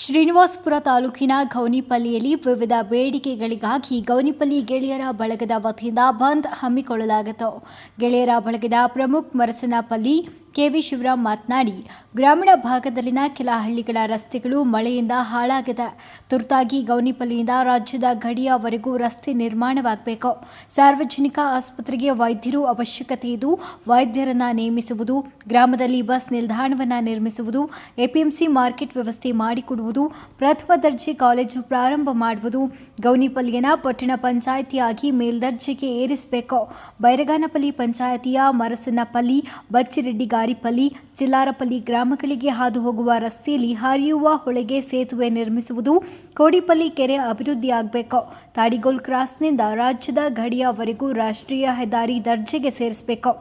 ಶ್ರೀನಿವಾಸಪುರ ತಾಲೂಕಿನ ಗೌನಿಪಲ್ಲಿಯಲ್ಲಿ ವಿವಿಧ ಬೇಡಿಕೆಗಳಿಗಾಗಿ ಗೌನಿಪಲ್ಲಿ ಗೆಳೆಯರ ಬಳಗದ ವತಿಯಿಂದ ಬಂದ್ ಹಮ್ಮಿಕೊಳ್ಳಲಾಗಿತ್ತು. ಗೆಳೆಯರ ಬಳಗದ ಪ್ರಮುಖ್ ಮರಸನಪಲ್ಲಿ ಕೆವಿ ಶಿವರಾಮ್ ಮಾತನಾಡಿ, ಗ್ರಾಮೀಣ ಭಾಗದಲ್ಲಿನ ಕೆಲ ಹಳ್ಳಿಗಳ ರಸ್ತೆಗಳು ಮಳೆಯಿಂದ ಹಾಳಾಗಿದೆ. ತುರ್ತಾಗಿ ಗೌನಿಪಲ್ಲಿಯಿಂದ ರಾಜ್ಯದ ಗಡಿಯವರೆಗೂ ರಸ್ತೆ ನಿರ್ಮಾಣವಾಗಬೇಕು. ಸಾರ್ವಜನಿಕ ಆಸ್ಪತ್ರೆಗೆ ವೈದ್ಯರು ಅವಶ್ಯಕತೆ ಇದ್ದು, ವೈದ್ಯರನ್ನ ನೇಮಿಸುವುದು, ಗ್ರಾಮದಲ್ಲಿ ಬಸ್ ನಿಲ್ದಾಣವನ್ನು ನಿರ್ಮಿಸುವುದು, ಎಪಿಎಂಸಿ ಮಾರ್ಕೆಟ್ ವ್ಯವಸ್ಥೆ ಮಾಡಿಕೊಡುವುದು, ಪ್ರಥಮ ದರ್ಜೆ ಕಾಲೇಜು ಪ್ರಾರಂಭ ಮಾಡುವುದು ಗೌನಿಪಲ್ಲಿಯನ ಪಟ್ಟಣ ಪಂಚಾಯಿತಿಯಾಗಿ ಮೇಲ್ದರ್ಜೆಗೆ ಏರಿಸಬೇಕು. ಬೈರಗಾನಪಲ್ಲಿ ಪಂಚಾಯಿತಿಯ ಮರಸನಪಲ್ಲಿ ಬಚ್ಚಿರೆಡ್ಡಿ ಗಾರಿಪಲ್ಲಿ ಚಿಲ್ಲಾರಪಲ್ಲಿ ಗ್ರಾಮಗಳಿಗೆ ಹಾದು ಹೋಗುವ ರಸ್ತೆಯಲ್ಲಿ ಹರಿಯುವ ಹೊಳೆಗೆ ಸೇತುವೆ ನಿರ್ಮಿಸುವುದು ಕೋಡಿಪಲ್ಲಿ ಕೆರೆ ಅಭಿವೃದ್ಧಿಯಾಗಬೇಕು ತಾಡಿಗೋಲ್ ಕ್ರಾಸ್ನಿಂದ ರಾಜ್ಯದ ಗಡಿಯವರೆಗೂ ರಾಷ್ಟ್ರೀಯ ಹೆದ್ದಾರಿ ದರ್ಜೆಗೆ ಸೇರಿಸಬೇಕು.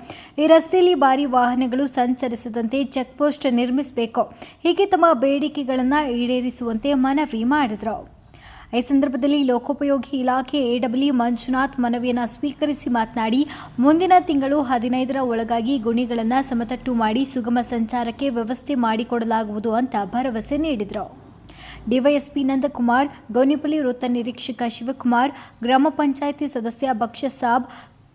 ಈ ರಸ್ತೆಯಲ್ಲಿ ಭಾರಿ ವಾಹನಗಳು ಸಂಚರಿಸದಂತೆ ಚೆಕ್ ಪೋಸ್ಟ್ ನಿರ್ಮಿಸಬೇಕು. ಹೀಗೆ ತಮ್ಮ ಬೇಡಿಕೆಗಳನ್ನು ಈಡೇರಿಸುವಂತೆ ಮನವಿ ಮಾಡಿದರು. ಈ ಸಂದರ್ಭದಲ್ಲಿ ಲೋಕೋಪಯೋಗಿ ಇಲಾಖೆ ಎಡಬ್ಲ್ಯೂ ಮಂಜುನಾಥ್ ಮನವಿಯನ್ನು ಸ್ವೀಕರಿಸಿ ಮಾತನಾಡಿ, ಮುಂದಿನ ತಿಂಗಳು ಹದಿನೈದರ ಒಳಗಾಗಿ ಗುಣಿಗಳನ್ನು ಸಮತಟ್ಟು ಮಾಡಿ ಸುಗಮ ಸಂಚಾರಕ್ಕೆ ವ್ಯವಸ್ಥೆ ಮಾಡಿಕೊಡಲಾಗುವುದು ಅಂತ ಭರವಸೆ ನೀಡಿದರು. ಡಿವೈಎಸ್ಪಿ ನಂದಕುಮಾರ್, ಗೌನಿಪಲ್ಲಿ ವೃತ್ತ ನಿರೀಕ್ಷಕ ಶಿವಕುಮಾರ್, ಗ್ರಾಮ ಪಂಚಾಯಿತಿ ಸದಸ್ಯ ಬಕ್ಷ ಸಾಬ್,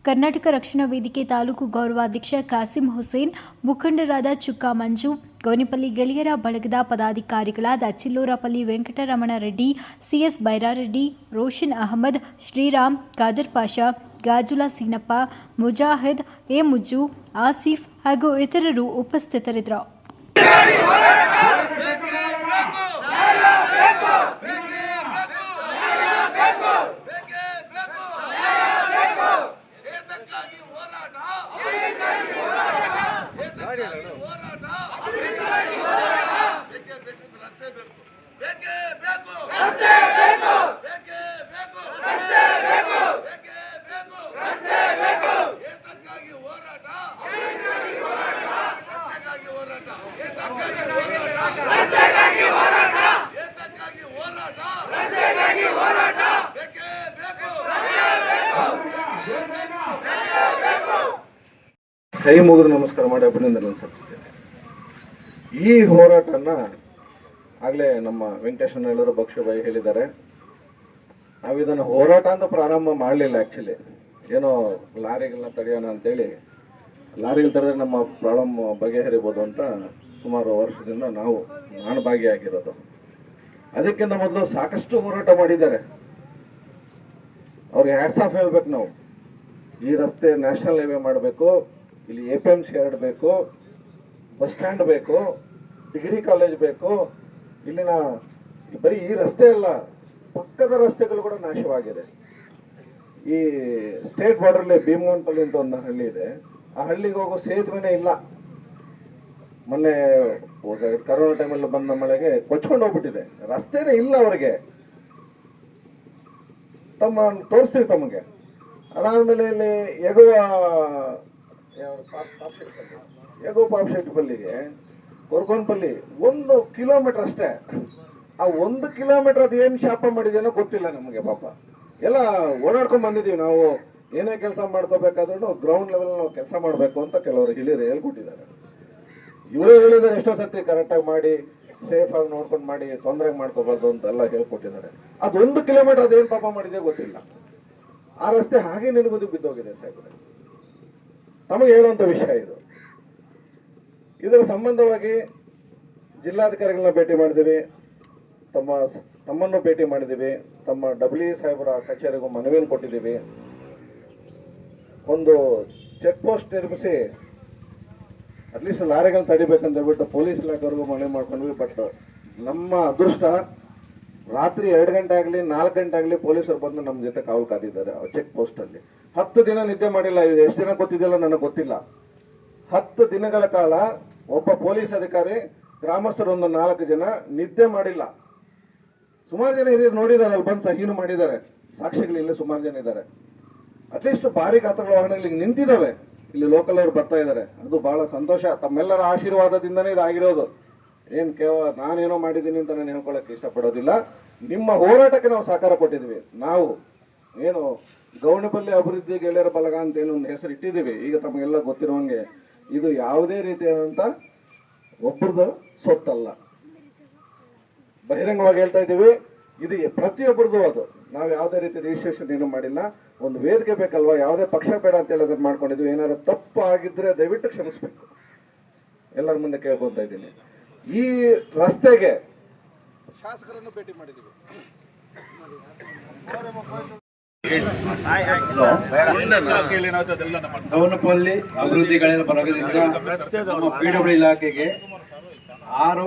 ಕರ್ನಾಟಕ ರಕ್ಷಣಾ ವೇದಿಕೆ ತಾಲೂಕು ಗೌರವಾಧ್ಯಕ್ಷ ಕಾಸಿಂ ಹುಸೇನ್, ಮುಖಂಡರಾದ ಚುಕ್ಕಾ ಮಂಜು ಗೌನಿಪಲ್ಲಿ ಗೆಳೆಯರ ಬಳಗದ ಪದಾಧಿಕಾರಿಗಳಾದ Chillurapalli Venkataramana Reddy C S Byrareddy, Roshan Ahmed, Shriram, Khader Pasha, Gajula Seenappa, Mujahid, A Mujju, Asif ಹಾಗೂ ಇತರರು ಉಪಸ್ಥಿತರಿದ್ದರು ಏತಕ್ಕಾಗಿ ಹೋರಾಟ ಏತಕ್ಕಾಗಿ ಹೋರಾಟ ಬೇಕೇ ಬೇಕು ರಸ್ತೆ ಬೇಕು. ಬೇಕೇ ಬೇಕು. ರಸ್ತೆ ಬೇಕು. ಬೇಕೇ ಬೇಕು. ರಸ್ತೆ ಬೇಕು. ಬೇಕೇ ಬೇಕು. ರಸ್ತೆ ಬೇಕು. ಏತಕ್ಕಾಗಿ ಹೋರಾಟ. ರಸ್ತೆಗಾಗಿ ಹೋರಾಟ. ಏತಕ್ಕಾಗಿ ಹೋರಾಟ. ರಸ್ತೆಗಾಗಿ ಹೋರಾಟ. ಏತಕ್ಕಾಗಿ ಹೋರಾಟ. ರಸ್ತೆಗಾಗಿ ಹೋರಾಟ. ಬೇಕೇ ಬೇಕು. ಕೈ ಮುಗಿದು ನಮಸ್ಕಾರ ಮಾಡಿ ಅಭಿನಂದನೆ ಸಲ್ಲಿಸ್ತೇನೆ ಈ ಹೋರಾಟನ ಆಗಲೇ ನಮ್ಮ ವೆಂಕಟೇಶನ್ ಹೇಳೋರು ಭಕ್ಷ್ಯಭಾಯಿ ಹೇಳಿದ್ದಾರೆ. ನಾವು ಇದನ್ನು ಹೋರಾಟ ಅಂತ ಪ್ರಾರಂಭ ಮಾಡಲಿಲ್ಲ ಆ್ಯಕ್ಚುಲಿ ಏನೋ ಲಾರಿಗಳನ್ನ ತಡೆಯೋಣ ಅಂತೇಳಿ. ಲಾರಿಗಳು ತಡೆದ್ರೆ ನಮ್ಮ ಪ್ರಾಬ್ಲಮ್ ಬಗೆಹರಿಬೋದು ಅಂತ ಸುಮಾರು ವರ್ಷದಿಂದ ನಾವು ನಾನು ಭಾಗಿಯಾಗಿರೋದು ಅದಕ್ಕಿಂತ ಮೊದಲು ಸಾಕಷ್ಟು ಹೋರಾಟ ಮಾಡಿದ್ದಾರೆ. ಅವ್ರಿಗೆ ಹ್ಯಾಟ್ಸ್ ಆಫ್ ಹೇಳ್ಬೇಕು ನಾವು. ಈ ರಸ್ತೆ ನ್ಯಾಷನಲ್ ಹೈವೇ ಮಾಡಬೇಕು, ಇಲ್ಲಿ ಎ ಪಿ ಎಂ ಸಿ ಎರಡು ಬೇಕು ಬಸ್ ಸ್ಟ್ಯಾಂಡ್ ಬೇಕು ಡಿಗ್ರಿ ಕಾಲೇಜ್ ಬೇಕು ಇಲ್ಲಿನ ಬರೀ ಈ ರಸ್ತೆ ಅಲ್ಲ, ಪಕ್ಕದ ರಸ್ತೆಗಳು ಕೂಡ ನಾಶವಾಗಿದೆ. ಈ ಸ್ಟೇಟ್ ಬಾರ್ಡರ್ಲಿ ಭೀಮವನಪಲ್ಲಿ ಅಂತ ಒಂದು ಹಳ್ಳಿ ಇದೆ. ಆ ಹಳ್ಳಿಗೆ ಹೋಗೋ ಸೇತುವೆನೇ ಇಲ್ಲ. ಮೊನ್ನೆ ಕರೋನಾ ಟೈಮಲ್ಲಿ ಬಂದ ಮಳೆಗೆ ಕೊಚ್ಕೊಂಡು ಹೋಗ್ಬಿಟ್ಟಿದೆ. ರಸ್ತೆನೇ ಇಲ್ಲ ಅವರಿಗೆ. ತಮ್ಮ ತೋರಿಸ್ತೀವಿ ತಮಗೆ. ಅದಾದಮೇಲೆ ಇಲ್ಲಿ ಎಗುವ ಯಾವ- ಪಾಪ್- ಶೆಟ್ಟಿ ಪಲ್ಲಿ. ಕೊರ್ಕೊಂಡ್ಪಲ್ಲಿ ಒಂದು ಕಿಲೋಮೀಟರ್ ಅಷ್ಟೇ. ಆ ಒಂದು ಕಿಲೋಮೀಟರ್ ಅದು ಏನು ಶಾಪ ಮಾಡಿದೇನೋ ಗೊತ್ತಿಲ್ಲ ನಮಗೆ ಪಾಪ. ಎಲ್ಲ ಓಡಾಡ್ಕೊಂಡು ಬಂದಿದ್ದೀವಿ ನಾವು. ಏನೇ ಕೆಲಸ ಮಾಡ್ಕೋಬೇಕಾದ್ರೂ ಗ್ರೌಂಡ್ ಲೆವೆಲ್ ನಾವು ಕೆಲಸ ಮಾಡಬೇಕು ಅಂತ ಕೆಲವರು ಹಿರಿಯರು ಹೇಳ್ಕೊಟ್ಟಿದ್ದಾರೆ. ಇವರೇ ಹೇಳಿದ್ದಾರೆ ಎಷ್ಟೋ ಸರ್ತಿ ಕರೆಕ್ಟಾಗಿ ಮಾಡಿ ಸೇಫ್ ಆಗಿ ನೋಡ್ಕೊಂಡು ಮಾಡಿ ತೊಂದರೆ ಮಾಡ್ಕೋಬಾರ್ದು ಅಂತೆಲ್ಲ ಹೇಳ್ಕೊಟ್ಟಿದ್ದಾರೆ. ಅದೊಂದು ಕಿಲೋಮೀಟರ್ ಅದೇನು ಪಾಪ ಮಾಡಿದೆ ಗೊತ್ತಿಲ್ಲ. ಆ ರಸ್ತೆ ಹಾಗೆ ನೆನಗುದು ಬಿದ್ದೋಗಿದೆ ಸಾಹೇಬ್ರೆ. ತಮಗೆ ಹೇಳುವಂಥ ವಿಷಯ ಇದು. ಇದರ ಸಂಬಂಧವಾಗಿ ಜಿಲ್ಲಾಧಿಕಾರಿಗಳನ್ನ ಭೇಟಿ ಮಾಡಿದ್ದೀವಿ. ತಮ್ಮ ತಮ್ಮನ್ನು ಭೇಟಿ ಮಾಡಿದ್ದೀವಿ. ತಮ್ಮ ಡಬ್ಲ್ಯೂ ಸಾಹೇಬರ ಕಚೇರಿಗೂ ಮನವಿಯನ್ನು ಕೊಟ್ಟಿದ್ದೀವಿ. ಒಂದು ಚೆಕ್ ಪೋಸ್ಟ್ ನಿರ್ಮಿಸಿ ಅಟ್ಲೀಸ್ಟ್ ಲಾರಿಗಳನ್ನ ತಡಿಬೇಕಂತ ಹೇಳ್ಬಿಟ್ಟು ಪೊಲೀಸ್ ಇಲಾಖೆವರೆಗೂ ಮನವಿ ಮಾಡ್ಕೊಂಡ್ವಿ. ಬಟ್ ನಮ್ಮ ಅದೃಷ್ಟ ರಾತ್ರಿ ಎರಡು ಗಂಟೆ ಆಗಲಿ, ನಾಲ್ಕು ಗಂಟೆ ಆಗಲಿ ಪೊಲೀಸರು ಬಂದು ನಮ್ಮ ಜೊತೆ ಕಾವಲು ಕಾದಿದ್ದಾರೆ ಚೆಕ್ ಪೋಸ್ಟಲ್ಲಿ ಹತ್ತು ದಿನ ನಿದ್ದೆ ಮಾಡಿಲ್ಲ. ಎಷ್ಟು ದಿನ ಗೊತ್ತಿದೆಯಲ್ಲ ನನಗೆ ಗೊತ್ತಿಲ್ಲ. ಹತ್ತು ದಿನಗಳ ಕಾಲ ಒಬ್ಬ ಪೊಲೀಸ್ ಅಧಿಕಾರಿ ಗ್ರಾಮಸ್ಥರು ಒಂದು ನಾಲ್ಕು ಜನ ನಿದ್ದೆ ಮಾಡಿಲ್ಲ. ಸುಮಾರು ಜನ ಹಿರಿಯರು ನೋಡಿದ್ದಾರೆ, ಅಲ್ಲಿ ಬಂದು ಸಹಿನೂ ಮಾಡಿದ್ದಾರೆ. ಸಾಕ್ಷಿಗಳಿಲ್ಲ ಸುಮಾರು ಜನ ಇದ್ದಾರೆ. ಅಟ್ಲೀಸ್ಟ್ ಭಾರಿ ಗಾತ್ರಗಳ ವಾಹನಗಳು ಈಗ ನಿಂತಿದ್ದಾವೆ. ಇಲ್ಲಿ ಲೋಕಲ್ ಅವರು ಬರ್ತಾ ಇದ್ದಾರೆ. ಅದು ಬಹಳ ಸಂತೋಷ. ತಮ್ಮೆಲ್ಲರ ಆಶೀರ್ವಾದದಿಂದನೇ ಇದಾಗಿರೋದು. ಏನು ಕೇವಲ ನಾನೇನೋ ಮಾಡಿದ್ದೀನಿ ಅಂತ ನಾನು ಹೇಳ್ಕೊಳ್ಳೋಕೆ ಇಷ್ಟಪಡೋದಿಲ್ಲ. ನಿಮ್ಮ ಹೋರಾಟಕ್ಕೆ ನಾವು ಸಹಕಾರ ಕೊಟ್ಟಿದ್ವಿ ನಾವು ಏನು ಗೌಣಪಲ್ಲಿ ಅಭಿವೃದ್ಧಿ ಗೆಳೆಯರ ಬಲಗ ಅಂತ ಏನು ಒಂದು ಹೆಸರು ಇಟ್ಟಿದ್ದೀವಿ ಈಗ ತಮಗೆಲ್ಲ ಗೊತ್ತಿರುವಂಗೆ ಇದು ಯಾವುದೇ ರೀತಿಯಾದಂಥ ಒಬ್ಬರದು ಸೊತ್ತಲ್ಲ. ಬಹಿರಂಗವಾಗಿ ಹೇಳ್ತಾ ಇದ್ದೀವಿ, ಇದು ಪ್ರತಿಯೊಬ್ಬರದು ಅದು. ನಾವು ಯಾವುದೇ ರೀತಿ ರಿಜಿಸ್ಟ್ರೇಷನ್ ಏನು ಮಾಡಿಲ್ಲ. ಒಂದು ವೇದಿಕೆ ಬೇಕಲ್ವಾ? ಯಾವುದೇ ಪಕ್ಷ ಬೇಡ ಅಂತ ಹೇಳೋದನ್ನ ಮಾಡ್ಕೊಂಡಿದ್ವಿ. ಏನಾದ್ರು ತಪ್ಪು ಆಗಿದ್ರೆ ದಯವಿಟ್ಟು ಕ್ಷಮಿಸ್ಬೇಕು. ಎಲ್ಲರ ಮುಂದೆ ಕೇಳ್ಕೊತಾ ಇದ್ದೀನಿ. ಈ ರಸ್ತೆಗೆ ಶಾಸಕರನ್ನು ಭೇಟಿ ಮಾಡಿದ್ದೀವಿ. ಗೌನಪಲ್ಲಿ ಅಭಿವೃದ್ಧಿಗಳ ಬರಗದಿಂದ ನಮ್ಮ ಪಿಡಬ್ಲ್ಯೂ ಇಲಾಖೆಗೆ ಆರು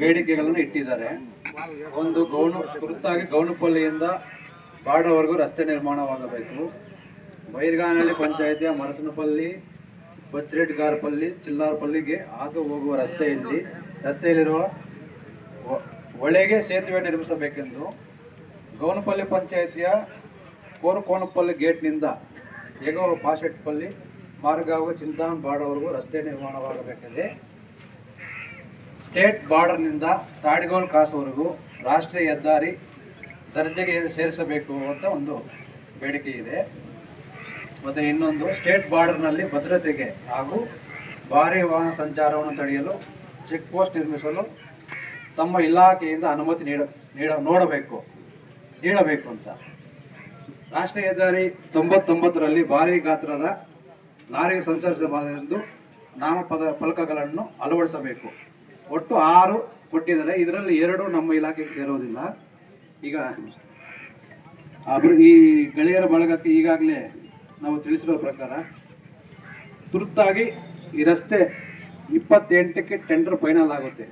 ಬೇಡಿಕೆಗಳನ್ನು ಇಟ್ಟಿದ್ದಾರೆ. ಒಂದು ಗೌನು ಕುರಿತಾಗಿ ಗೌನಪಲ್ಲಿಯಿಂದ ಬಾಡವರೆಗೂ ರಸ್ತೆ ನಿರ್ಮಾಣವಾಗಬೇಕು. ಬೈರ್ಗಾನಹಳ್ಳಿ ಪಂಚಾಯತಿಯ ಮರಸನಪಲ್ಲಿ ಬಚ್ರೆಡ್ಗಾರಪಲ್ಲಿ ಚಿಲ್ಲಾರ್ಪಲ್ಲಿಗೆ ಹಾದು ಹೋಗುವ ರಸ್ತೆಯಲ್ಲಿ, ರಸ್ತೆಯಲ್ಲಿರುವ ಒಳಗೆ ಸೇತುವೆ ನಿರ್ಮಿಸಬೇಕೆಂದು ಗೌನಪಲ್ಲಿ ಪಂಚಾಯತಿಯ ಕೋರಕೋನಪಲ್ಲಿ ಗೇಟ್ನಿಂದ ಎಗೋ ಪಾಶೆಟ್ಪಲ್ಲಿ ಮಾರ್ಗಾವು ಚಿಂತಾನ್ ಬಾರ್ಡರ್ವರೆಗೂ ರಸ್ತೆ ನಿರ್ಮಾಣವಾಗಬೇಕಿದೆ. ಸ್ಟೇಟ್ ಬಾರ್ಡರ್ನಿಂದ ತಾಡಿಗೋಲ್ ಕಾಸುವರೆಗೂ ರಾಷ್ಟ್ರೀಯ ಹೆದ್ದಾರಿ ದರ್ಜೆಗೆ ಸೇರಿಸಬೇಕು ಅಂತ ಒಂದು ಬೇಡಿಕೆ ಇದೆ. ಮತ್ತು ಇನ್ನೊಂದು, ಸ್ಟೇಟ್ ಬಾರ್ಡರ್ನಲ್ಲಿ ಭದ್ರತೆಗೆ ಹಾಗೂ ಭಾರಿ ವಾಹನ ಸಂಚಾರವನ್ನು ತಡೆಯಲು ಚೆಕ್ ಪೋಸ್ಟ್ ನಿರ್ಮಿಸಲು ತಮ್ಮ ಇಲಾಖೆಯಿಂದ ಅನುಮತಿ ನೀಡ ನೀಡ, ನೋಡಬೇಕು, ನೀಡಬೇಕು ಅಂತ. ರಾಷ್ಟ್ರೀಯ ಹೆದ್ದಾರಿ ತೊಂಬತ್ತೊಂಬತ್ತರಲ್ಲಿ ಭಾರಿ ಗಾತ್ರದ ಲಾರಿಗೆ ಸಂಚರಿಸಬಾರದೆಂದು ನಾಮಪದ ಫಲಕಗಳನ್ನು ಅಳವಡಿಸಬೇಕು. ಒಟ್ಟು ಆರು ಕೊಟ್ಟಿದ್ದಾರೆ. ಇದರಲ್ಲಿ ಎರಡು ನಮ್ಮ ಇಲಾಖೆಗೆ ಸೇರೋದಿಲ್ಲ. ಈಗ ಈ ಗೆಳೆಯರ ಬಳಗಕ್ಕೆ ಈಗಾಗಲೇ ನಾವು ತಿಳಿಸಿರೋ ಪ್ರಕಾರ ತುರ್ತಾಗಿ ಈ ರಸ್ತೆ ಇಪ್ಪತ್ತೆಂಟಕ್ಕೆ ಟೆಂಡರ್ ಫೈನಲ್ ಆಗುತ್ತೆ.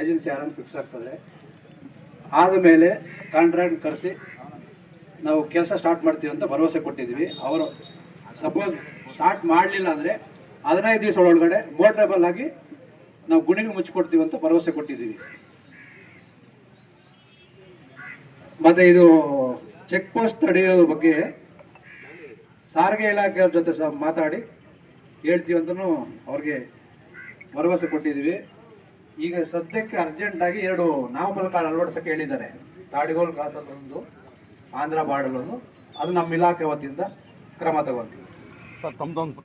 ಏಜೆನ್ಸಿ ಯಾರಂತ ಫಿಕ್ಸ್ ಆಗ್ತದೆ. ಆದಮೇಲೆ ಕಾಂಟ್ರಾಕ್ಟ್ ಕರೆಸಿ ನಾವು ಕೆಲಸ ಸ್ಟಾರ್ಟ್ ಮಾಡ್ತೀವಿ ಅಂತ ಭರವಸೆ ಕೊಟ್ಟಿದ್ವಿ ಅವರು ಸಪೋಸ್ ಸ್ಟಾರ್ಟ್ ಮಾಡಲಿಲ್ಲ ಅಂದರೆ ಹದಿನೈದು ದಿವಸ ಒಳಗಡೆ ಮೋಟ್ರೇಬಲ್ ಆಗಿ ನಾವು ಗುಣಿಗೆ ಮುಚ್ಚಿಕೊಡ್ತೀವಿ ಅಂತ ಭರವಸೆ ಕೊಟ್ಟಿದ್ದೀವಿ. ಮತ್ತು ಇದು ಚೆಕ್ ಪೋಸ್ಟ್ ತಡೆಯೋದ್ರ ಬಗ್ಗೆ ಸಾರಿಗೆ ಇಲಾಖೆಯವ್ರ ಜೊತೆ ಸಹ ಮಾತಾಡಿ ಹೇಳ್ತೀವಿ ಅಂತಲೂ ಅವ್ರಿಗೆ ಭರವಸೆ ಕೊಟ್ಟಿದ್ದೀವಿ. ಈಗ ಸದ್ಯಕ್ಕೆ ಅರ್ಜೆಂಟಾಗಿ ಎರಡು ನಾಮಫಲಕ ಅಳವಡಿಸೋಕೆ ಹೇಳಿದ್ದಾರೆ. ತಾಡಿಗೋಲ್ ಕಾಸಲ್ಲೊಂದು ಆಂಧ್ರ ಬಾರ್ಡರ್ ಅದು ನಮ್ಮ ಇಲಾಖೆ ವತಿಯಿಂದ ಕ್ರಮ ತಗೊಳ್ತೀವಿ. ಸರ್ ತಮ್ಮದೊಂದು